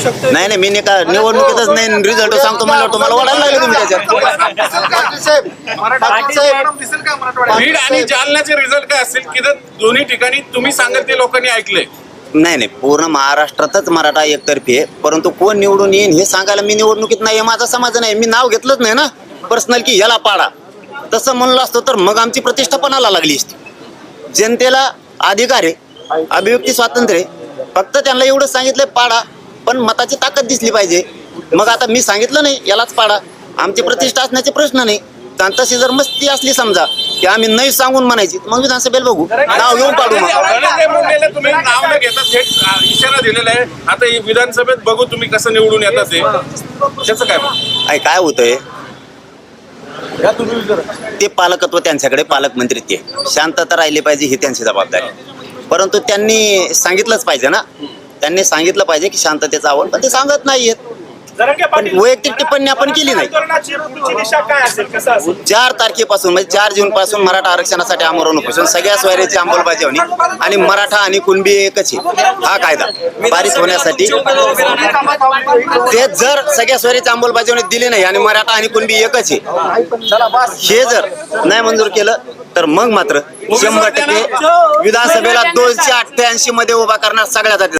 शकतो नाही नाही मी नाही का निवडणुकीतच नाही रिझल्ट सांगतो म्हणल्यावर तुम्हाला ओढायला लागले तुम्ही त्याच्यात. बीड आणि जालन्याचे रिझल्ट काय असतील? की दोन्ही ठिकाणी तुम्ही सांगत ते लोकांनी ऐकले. नाही नाही पूर्ण महाराष्ट्रातच मराठा एकतर्फी आहे. परंतु कोण निवडून येईन हे सांगायला मी निवडणुकीत नाही माझा समाज नाही मी नाव घेतलंच नाही ना. पर्सनल की याला पाडा. तसं म्हणलं असतं तर मग आमची प्रतिष्ठा पणाला लागली असती. जनतेला अधिकार आहे अभिव्यक्ती स्वातंत्र्य आहे. फक्त त्यांना एवढं सांगितलंय पाडा. पण मताची ताकद दिसली पाहिजे. मग आता मी सांगितलं नाही यालाच पाडा. आमची प्रतिष्ठा असण्याचे प्रश्न नाही. आणि तशी जर मस्ती असली समजा की आम्ही नाही सांगून म्हणायची मग विधानसभेला बघू. नाव घेऊन पाडू मग तुम्ही नाव न घेता थेट अ, इशारा दिलेला आहे. आता हे विधानसभेत बघू तुम्ही कसं निवडून येतात ते. त्याचं काय मग? काय काय होतंय? ते पालकत्व त्यांच्याकडे पालकमंत्री ते शांतता राहिली पाहिजे ही त्यांची जबाबदारी. परंतु त्यांनी सांगितलंच पाहिजे ना. त्यांनी सांगितलं पाहिजे की शांततेचं आव्हान पण ते सांगत नाहीयेत. पण वैयक्तिक टिप्पणी आपण केली नाही. चार तारखेपासून म्हणजे चार जून पासून मराठा आरक्षणासाठी आमरण उपोषण सगळ्या सोयऱ्याची अंमलबजावणी आणि मराठा आणि कुणबी एकच हा कायदा पारित होण्यासाठी ते जर सगळ्या सोयऱ्याची अंमलबजावणी दिली नाही आणि मराठा आणि कुणबी एकच आहे हे जर नाही मंजूर केलं तर मग मात्र शंभर टक्के विधानसभेला दोनशे अठ्ठ्याऐंशी मध्ये उभा करणार सगळ्या